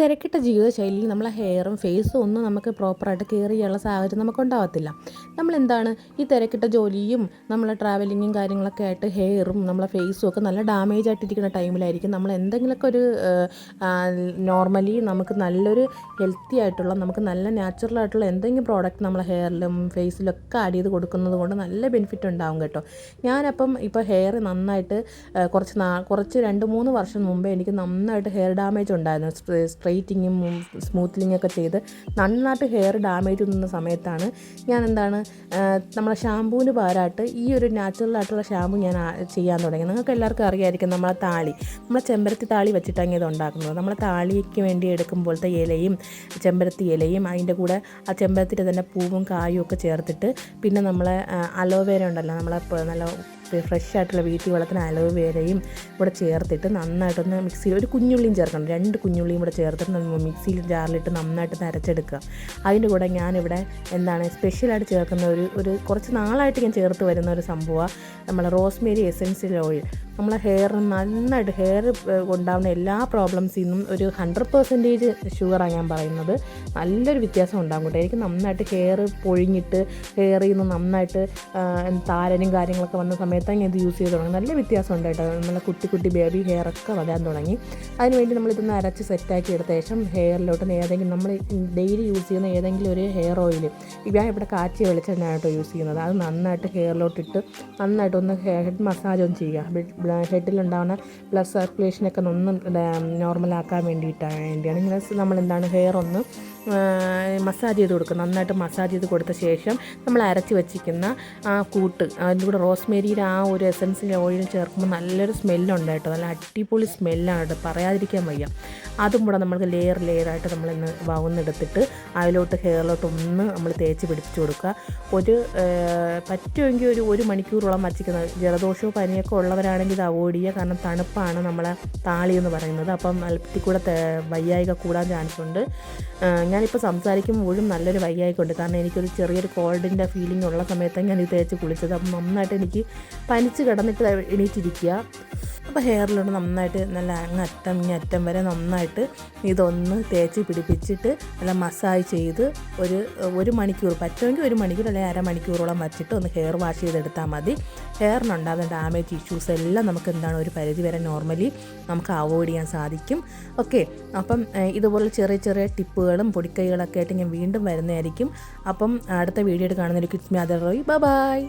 തിരക്കിട്ട ജീവിതശൈലിയിൽ നമ്മളെ ഹെയറും ഫേസും ഒന്നും നമുക്ക് പ്രോപ്പറായിട്ട് കെയർ ചെയ്യാനുള്ള സാഹചര്യം നമുക്ക് ഉണ്ടാകത്തില്ല നമ്മളെന്താണ് ഈ തിരക്കിട്ട ജോലിയും നമ്മളെ ട്രാവലിങ്ങും കാര്യങ്ങളൊക്കെ ആയിട്ട് ഹെയറും നമ്മളെ ഫേസും ഒക്കെ നല്ല ഡാമേജ് ആയിട്ടിരിക്കുന്ന ടൈമിലായിരിക്കും നമ്മൾ എന്തെങ്കിലുമൊക്കെ ഒരു നോർമലി നമുക്ക് നല്ലൊരു ഹെൽത്തി ആയിട്ടുള്ള നമുക്ക് നല്ല നാച്ചുറൽ ആയിട്ടുള്ള എന്തെങ്കിലും പ്രോഡക്റ്റ് നമ്മളെ ഹെയറിലും ഫേസിലൊക്കെ ആഡ് ചെയ്ത് കൊടുക്കുന്നത് കൊണ്ട് നല്ല ബെനിഫിറ്റ് ഉണ്ടാവും കേട്ടോ. ഞാനപ്പം ഇപ്പോൾ ഹെയർ നന്നായിട്ട് കുറച്ച് നാ കുറച്ച് രണ്ട് മൂന്ന് വർഷം മുമ്പേ എനിക്ക് നന്നായിട്ട് ഹെയർ ഡാമേജ് ഉണ്ടായിരുന്നു. സ്ട്രെയിറ്റിങ്ങും സ്മൂത്ത്ലിംഗ് ഒക്കെ ചെയ്ത് നന്നായിട്ട് ഹെയർ ഡാമേജ് നിന്ന സമയത്താണ് ഞാൻ എന്താണ് നമ്മളെ ഷാമ്പൂവിന് പകരമായിട്ട് ഈ ഒരു നാച്ചുറൽ ആയിട്ടുള്ള ഷാമ്പു ഞാൻ ചെയ്യാൻ തുടങ്ങി. നിങ്ങൾക്ക് എല്ലാവർക്കും അറിയായിരിക്കും നമ്മളെ താളി. നമ്മളെ ചെമ്പരത്തി താളി വെച്ചിട്ടാണ് ഇത് ഉണ്ടാക്കുന്നത്. നമ്മളെ താളിക്ക് വേണ്ടി എടുക്കുമ്പോഴത്തെ ഇലയും ചെമ്പരത്തി ഇലയും അതിന്റെ കൂടെ ആ ചെമ്പരത്തിന്റെ തന്നെ പൂവും കായും ഒക്കെ ചേർത്തിട്ട് പിന്നെ നമ്മളെ അലോവേര ഉണ്ടല്ലോ നമ്മളെ നല്ല ഫ്രഷ് ആയിട്ടുള്ള വീട്ടിൽ വളർത്തുന്ന അലോവേരയും ഇവിടെ ചേർത്തിട്ട് നന്നായിട്ടൊന്ന് മിക്സിയിൽ ഒരു കുഞ്ഞുള്ളിയും ചേർക്കണം. രണ്ട് കുഞ്ഞുള്ളിയും കൂടെ ചേർത്തിട്ട് മിക്സിയിൽ ജാറിലിട്ട് നന്നായിട്ട് നരച്ചെടുക്കുക അതിന്റെ കൂടെ ഞാനിവിടെ എന്താണ് സ്പെഷ്യലായിട്ട് ചേർക്കുന്ന ഒരു ഒരു കുറച്ച് നാളായിട്ട് ഞാൻ ചേർത്ത് വരുന്ന ഒരു സംഭവമാണ് നമ്മളെ റോസ്മേരി എസെൻഷ്യൽ ഓയിൽ നമ്മളെ ഹെയർ നന്നായിട്ട് ഹെയർ ഉണ്ടാകുന്ന എല്ലാ പ്രോബ്ലംസിൽ നിന്നും ഒരു ഹൺഡ്രഡ് പെർസെന്റേജ് ഷുഗറാണ് ഞാൻ പറയുന്നത്. നല്ലൊരു വ്യത്യാസം ഉണ്ടാകും കേട്ടോ. എനിക്ക് നന്നായിട്ട് ഹെയർ പൊഴിഞ്ഞിട്ട് ഹെയറിൽ നിന്ന് നന്നായിട്ട് താരനും കാര്യങ്ങളൊക്കെ വന്ന സമയത്താണ് ഞാൻ ഇത് യൂസ് ചെയ്ത് തുടങ്ങി. നല്ല വ്യത്യാസം ഉണ്ട് നമ്മളെ കുട്ടി കുട്ടി ബേബി ഹെയർ ഒക്കെ വരാൻ തുടങ്ങി. അതിനുവേണ്ടി നമ്മളിതൊന്ന് അരച്ച് സെറ്റാക്കി എടുത്ത ശേഷം ഹെയറിലോട്ട് ഏതെങ്കിലും നമ്മൾ ഡെയിലി യൂസ് ചെയ്യുന്ന ഏതെങ്കിലും ഒരു ഹെയർ ഓയിൽ ഞാൻ ഇവിടെ കാച്ചിയ വെളിച്ചെണ്ണയാണ് കേട്ടോ യൂസ് ചെയ്യുന്നത്. അത് നന്നായിട്ട് ഹെയറിലോട്ടിട്ട് നന്നായിട്ടൊന്ന് ഹെഡ് മസാജ് ഒന്ന് ചെയ്യുക. ഹെഡിലുണ്ടാകുന്ന ബ്ലഡ് സർക്കുലേഷനൊക്കെ ഒന്ന് നോർമലാക്കാൻ വേണ്ടിയിട്ടാണ് വേണ്ടിയാണ്. ഇങ്ങനെ നമ്മൾ എന്താണ് ഹെയർ ഒന്ന് മസാജ് ചെയ്ത് കൊടുക്കുക. നന്നായിട്ട് മസാജ് ചെയ്ത് കൊടുത്ത ശേഷം നമ്മൾ അരച്ച് വെച്ചിരിക്കുന്ന ആ കൂട്ട് അതിന്റെ കൂടെ റോസ്മേരിയുടെ ആ ഒരു എസൻസിന്റെ ഓയിൽ ചേർക്കുമ്പോൾ നല്ലൊരു സ്മെല്ലുണ്ട് കേട്ടോ. നല്ല അടിപൊളി സ്മെല്ലാണ് കേട്ടോ. പറയാതിരിക്കാൻ വയ്യ. അതും കൂടെ നമുക്ക് ലെയർ ലെയറായിട്ട് നമ്മളിന്ന് വകുന്നെടുത്തിട്ട് അതിലോട്ട് ഹെയറിലോട്ട് ഒന്ന് നമ്മൾ തേച്ച് പിടിപ്പിച്ച് കൊടുക്കുക. ഒരു പറ്റുമെങ്കിൽ ഒരു ഒരു മണിക്കൂറോളം വച്ചിരിക്കുന്നത് ജലദോഷവും പനിയൊക്കെ ഉള്ളവരാണെങ്കിൽ ഇത് അവോയ്ഡ് ചെയ്യുക കാരണം തണുപ്പാണ് നമ്മളെ താളി എന്ന് പറയുന്നത്. അപ്പം അല്പത്തിൽ കൂടെ വയ്യായിക കൂടാൻ ചാൻസ് ഉണ്ട്. ഞാനിപ്പോൾ സംസാരിക്കുമ്പോഴും നല്ലൊരു വയ്യായിക ഉണ്ട്. കാരണം എനിക്കൊരു ചെറിയൊരു കോൾഡിന്റെ ഫീലിംഗ് ഉള്ള സമയത്താണ് ഞാൻ ഇത് തേച്ച് കുളിച്ചത്. അപ്പം നന്നായിട്ട് എനിക്ക് പനിച്ച് കിടന്നിട്ട് എണീറ്റിരിക്കുക. അപ്പോൾ ഹെയറിലോട്ട് നന്നായിട്ട് നല്ല അങ്ങറ്റം ഇങ്ങറ്റം ഇങ്ങ് വരെ നന്നായിട്ട് ഇതൊന്ന് തേച്ച് പിടിപ്പിച്ചിട്ട് നല്ല മസാജ് ചെയ്ത് ഒരു ഒരു മണിക്കൂർ പറ്റുമെങ്കിൽ ഒരു മണിക്കൂർ അല്ലെങ്കിൽ അരമണിക്കൂറോളം വച്ചിട്ട് ഒന്ന് ഹെയർ വാഷ് ചെയ്തെടുത്താൽ മതി. ഹെയറിനുണ്ടാകുന്ന ഡാമേജ് ഇഷ്യൂസ് എല്ലാം നമുക്ക് എന്താണ് ഒരു പരിധി വരെ നോർമലി നമുക്ക് അവോയ്ഡ് ചെയ്യാൻ സാധിക്കും. ഓക്കെ അപ്പം ഇതുപോലെ ചെറിയ ചെറിയ ടിപ്പുകളും പൊടിക്കൈകളൊക്കെ ആയിട്ട് ഞാൻ വീണ്ടും വരുന്നതായിരിക്കും. അപ്പം അടുത്ത വീഡിയോ കാണുന്നൊരു കിഡ്സ് മി അതർ റോയ് ബൈ